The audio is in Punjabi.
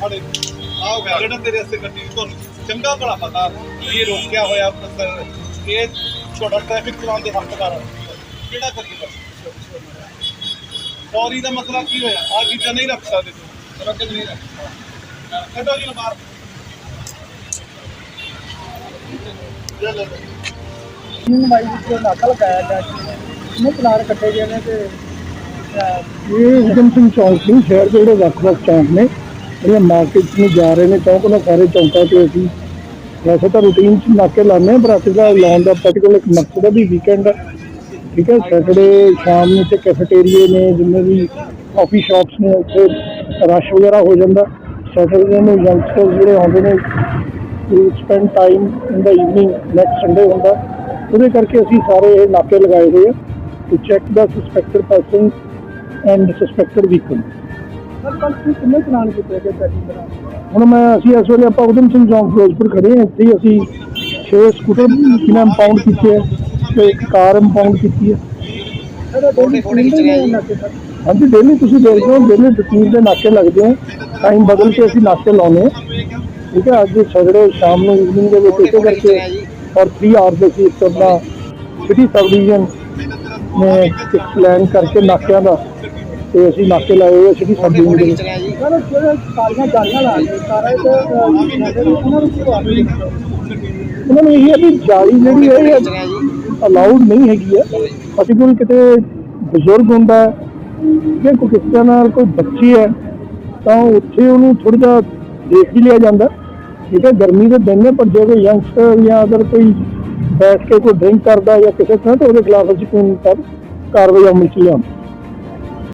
ਸਾਡੇ ਆਹ ਵੈਗਨ ਤੇਰੇ ਵਾਸਤੇ ਗੱਡੀ ਤੁਹਾਨੂੰ ਚੰਗਾ ਭਲਾ ਪਤਾ ਇਹ ਰੋਕਿਆ ਹੋਇਆ ਅਫਸਰ ਇਹ ਛੋਟਾ ਟ੍ਰੈਫਿਕ ਚਲਾਉਣ ਦੇ ਹੱਕਦਾਰ ਕਿਹੜਾ ਬਸ? ਸੌਰੀ ਦਾ ਮਸਲਾ ਕੀ ਹੋਇਆ? ਆ ਚੀਜ਼ਾਂ ਨਹੀਂ ਰੱਖ ਸਕਦੇ ਤੁਸੀਂ। ਰੱਖ ਨਹੀਂ ਰੱਖ ਕੱਢੋ ਜੀ ਬਾਹਰ ਚੱਲ ਇਹਨੂੰ ਮਾਈ ਵਿੱਚ ਨਾਕਾ ਲਗਾਇਆ ਗਿਆ ਸੀ। ਇਹਨੇ ਪਲਾਨ ਕੱਟੇ ਗਏ ਨੇ ਤੇ ਇਹ ਉਦਮ ਸਿੰਘ ਚੌਂਕ ਨਹੀਂ ਸ਼ਹਿਰ ਦੇ ਜਿਹੜੇ ਵੱਖ-ਵੱਖ ਚੌਂਕ ਨੇ। ਜਿਹੜੀਆਂ ਮਾਰਕੀਟ ਨੂੰ ਜਾ ਰਹੇ ਨੇ ਚੌਂਕ ਨਾਲ ਸਾਰੇ ਚੌਂਕਾਂ 'ਤੇ ਅਸੀਂ ਵੈਸੇ ਤਾਂ ਰੂਟੀਨ 'ਚ ਨਾਕੇ ਲਾਉਂਦੇ ਹਾਂ, ਪਰ ਅਸੀਂ ਦਾ ਲਾਉਣ ਦਾ ਪਾਰਟਿਕੂਲਰ ਇੱਕ ਮਕਸਦ ਹੈ ਵੀ ਵੀਕਐਂਡ ਠੀਕ ਹੈ ਸੈਟਰਡੇ ਸ਼ਾਮ ਨੂੰ ਤੇ ਕੈਫੇਟੇਰੀਏ ਨੇ, ਜਿੰਨੇ ਵੀ ਕਾਫੀ ਸ਼ਾਪਸ ਨੇ, ਉੱਥੇ ਰਸ਼ ਵਗੈਰਾ ਹੋ ਜਾਂਦਾ। ਸੈਟਰਡੇ ਨੂੰ ਯੰਗਸਟਰ ਜਿਹੜੇ ਆਉਂਦੇ ਨੇ to spend time in the evening next Sunday ਹੁੰਦਾ। ਉਹਦੇ ਕਰਕੇ ਅਸੀਂ ਸਾਰੇ ਇਹ ਨਾਕੇ ਲਗਾਏ ਹੋਏ ਆ to check the suspected person and suspected vehicle ਕਿੰਨੇ ਪਲਾਨ ਕੀਤੇ ਗਏ ਚੈਕਿੰਗ ਦੌਰਾਨ ਹੁਣ ਮੈਂ ਅਸੀਂ ਇਸ ਵੇਲੇ ਆਪਾਂ ਉਦਮ ਸਿੰਘ ਚੌਂਕ ਫਿਰੋਜ਼ਪੁਰ ਖੜੇ ਹਾਂ। ਇੱਥੇ ਹੀ ਅਸੀਂ 6 ਸਕੂਟਰ ਕਿਨਾਂ ਇੰਪਾਊਂਡ ਕੀਤੇ ਹੈ ਤੇ ਇੱਕ ਕਾਰ ਇੰਪਾਊਂਡ ਕੀਤੀ ਹੈ ਹਾਂਜੀ ਡੇਲੀ ਤੁਸੀਂ ਦੇਖਦੇ ਹੋ ਡੇਲੀ ਰੁਟੀਨ ਦੇ ਨਾਕੇ ਲੱਗਦੇ ਆ। ਟਾਈਮ ਬਦਲ ਕੇ ਅਸੀਂ ਨਾਕੇ ਲਾਉਨੇ ਆ। ਠੀਕ ਹੈ ਅੱਜ ਸਵੇਰੇ ਸ਼ਾਮ ਨੂੰ ਇਵਨਿੰਗ ਦੇ ਵਿੱਚ ਇਸੇ ਕਰਕੇ ਔਰ 3 ਆਵਰਸ ਅਸੀਂ ਇੱਕ ਆਪਣਾ ਸਿਟੀ ਸਬ ਡਿਵੀਜ਼ਨ ਨੇ ਇੱਕ ਪਲਾਨ ਕਰਕੇ ਨਾਕਿਆਂ ਦਾ ਤੇ ਅਸੀਂ ਨਾਕੇ ਲਾਏ ਹੋਏ ਸਿਟੀ ਸਬ ਡਿਵੀਜ਼ਨ ਦੇ ਸਰ ਜਿਹੜੇ ਸਾਰੀਆਂ ਜਾਲੀਆਂ ਲਾ ਕੇ ਸਾਰਾ ਇਹ ਉਹਨਾਂ ਨੂੰ ਉਹਨਾਂ ਇਹ ਹੈ ਵੀ ਜਾਲੀ ਜਿਹੜੀ ਹੈ ਅਲਾਉਡ ਨਹੀਂ ਹੈਗੀ ਹੈ। ਅਸੀਂ ਕੋਈ ਕਿਤੇ ਬਜ਼ੁਰਗ ਹੁੰਦਾ ਹੈ ਜਾਂ ਕੋਈ ਕਿਸੇ ਨਾਲ ਕੋਈ ਬੱਚੀ ਹੈ ਤਾਂ ਉੱਥੇ ਉਹਨੂੰ ਥੋੜਾ ਜਿਹਾ ਦੇਖ ਵੀ ਲਿਆ ਜਾਂਦਾ ਠੀਕ ਹੈ ਗਰਮੀ ਦੇ ਦਿਨ ਨੇ ਪਰ ਜੇ ਕੋਈ ਯੰਗਸਟਰ ਜਾਂ ਅਗਰ ਕੋਈ ਬੈਠ ਕੇ ਕੋਈ ਡਰਿੰਕ ਕਰਦਾ ਜਾਂ ਕਿਸੇ ਤਰ੍ਹਾਂ ਤਾਂ ਉਹਦੇ ਖਿਲਾਫ ਅਸੀਂ ਕੋਈ ਨਾ ਕਾਰਵਾਈ ਅਮਲ ਚ ਲਿਆਉਂਦੇ